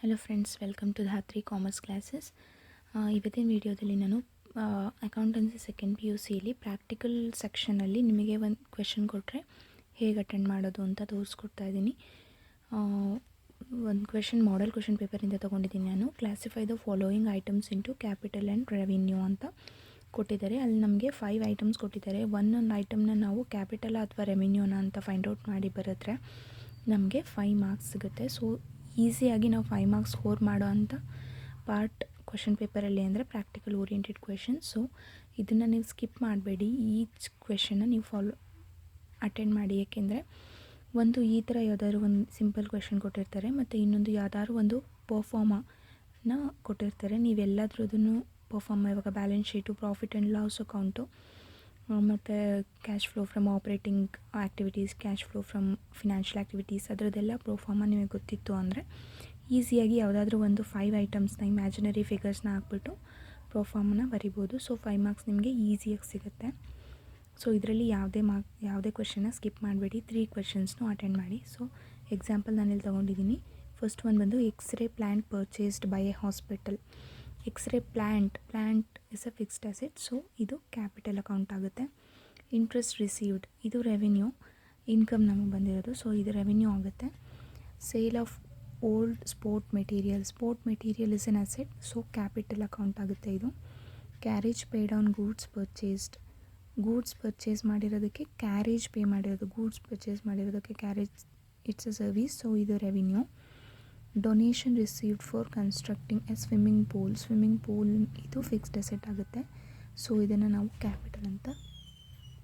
Hello friends welcome to Dhatri commerce classes ಇವತ್ತಿನ ವಿಡಿಯೋದಲ್ಲಿ ನಾನು ಅಕೌಂಟೆನ್ಸಿ ಸೆಕೆಂಡ್ ಪಿ ಯು ಸಿಯಲ್ಲಿ ಪ್ರಾಕ್ಟಿಕಲ್ ಸೆಕ್ಷನಲ್ಲಿ ನಿಮಗೆ ಒಂದು ಕ್ವೆಶನ್ ಕೊಟ್ಟರೆ ಹೇಗೆ ಅಟೆಂಡ್ ಮಾಡೋದು ಅಂತ ತೋರಿಸ್ಕೊಡ್ತಾ ಇದ್ದೀನಿ. ಒಂದು ಕ್ವೆಶನ್ ಮಾಡೆಲ್ ಕ್ವೆಶನ್ ಪೇಪರಿಂದ ತೊಗೊಂಡಿದ್ದೀನಿ ನಾನು. Classify the following items into capital and revenue ಅಂತ ಕೊಟ್ಟಿದ್ದಾರೆ. ಅಲ್ಲಿ ನಮಗೆ ಫೈವ್ ಐಟಮ್ಸ್ ಕೊಟ್ಟಿದ್ದಾರೆ. ಒಂದೊಂದು ಐಟಮ್ನ ನಾವು ಕ್ಯಾಪಿಟಲ್ ಅಥವಾ ರೆವಿನ್ಯೂನ ಅಂತ ಫೈಂಡ್ ಔಟ್ ಮಾಡಿ ಬರೆದ್ರೆ ನಮಗೆ ಫೈವ್ ಮಾರ್ಕ್ಸ್ ಸಿಗುತ್ತೆ. ಸೊ ಈಸಿಯಾಗಿ ನಾವು ಫೈವ್ ಮಾರ್ಕ್ಸ್ ಸ್ಕೋರ್ ಮಾಡೋ ಅಂಥ ಪಾರ್ಟ್ ಕ್ವೆಶನ್ ಪೇಪರಲ್ಲಿ ಅಂದರೆ ಪ್ರಾಕ್ಟಿಕಲ್ ಓರಿಯೆಂಟೆಡ್ ಕ್ವೆಶನ್ ಸೊ ಇದನ್ನು ನೀವು ಸ್ಕಿಪ್ ಮಾಡಬೇಡಿ. ಈಚ್ ಕ್ವೆಶನ್ನ ನೀವು ಫಾಲೋ ಅಟೆಂಡ್ ಮಾಡಿ. ಏಕೆಂದರೆ ಒಂದು ಈ ಥರ ಯಾವುದಾದ್ರು ಒಂದು ಸಿಂಪಲ್ ಕ್ವೆಶನ್ ಕೊಟ್ಟಿರ್ತಾರೆ ಮತ್ತು ಇನ್ನೊಂದು ಯಾವ್ದಾದ್ರು ಒಂದು ಪರ್ಫಾರ್ಮನ ಕೊಟ್ಟಿರ್ತಾರೆ. ನೀವೆಲ್ಲದ್ರದ್ದು ಪರ್ಫಾರ್ಮ ಇವಾಗ balance sheet profit and loss account ಮತ್ತು cash flow from operating activities cash flow from financial activities ಅದರದ್ದೆಲ್ಲ proforma ನಿಮಗೆ ಗೊತ್ತಿತ್ತು ಅಂದರೆ ಈಸಿಯಾಗಿ ಯಾವುದಾದ್ರೂ ಒಂದು ಫೈವ್ ಐಟಮ್ಸ್ನ ಇಮ್ಯಾಜಿನರಿ ಫಿಗರ್ಸ್ನ ಹಾಕ್ಬಿಟ್ಟು ಪ್ರೋಫಾರ್ಮನ್ನ ಬರಿಬೋದು. ಸೊ ಫೈವ್ ಮಾರ್ಕ್ಸ್ ನಿಮಗೆ ಈಸಿಯಾಗಿ ಸಿಗುತ್ತೆ. ಸೊ ಇದರಲ್ಲಿ ಯಾವುದೇ ಮಾರ್ಕ್ ಯಾವುದೇ ಕ್ವೆಶನ್ನ ಸ್ಕಿಪ್ ಮಾಡಬೇಡಿ. ತ್ರೀ ಕ್ವೆಶನ್ಸ್ನು ಅಟೆಂಡ್ ಮಾಡಿ. ಸೊ ಎಕ್ಸಾಂಪಲ್ ನಾನಿಲ್ಲಿ ತೊಗೊಂಡಿದ್ದೀನಿ. ಫಸ್ಟ್ ಒಂದು ಬಂದು x ray plant purchased by a hospital x ray plant plant is a fixed asset so ಇದು ಕ್ಯಾಪಿಟಲ್ ಅಕೌಂಟ್ ಆಗುತ್ತೆ. ಇಂಟ್ರೆಸ್ಟ್ ರಿಸೀವ್ಡ್ ಇದು ರೆವಿನ್ಯೂ ಇನ್ಕಮ್ ನಮಗೆ ಬಂದಿರೋದು ಸೊ ಇದು ರೆವಿನ್ಯೂ ಆಗುತ್ತೆ. Sale of old sport material sport material is an asset so capital account ಆಗುತ್ತೆ ಇದು. Carriage paid on goods purchased goods purchase ಮಾಡಿರೋದಕ್ಕೆ carriage pay ಮಾಡಿರೋದು goods purchase ಮಾಡಿರೋದಕ್ಕೆ carriage it's a service so ಇದು revenue donation received for constructing a swimming pool swimming pool ಇದು fixed asset ಆಗುತ್ತೆ. So ಇದನ್ನು ನಾವು capital ಅಂತ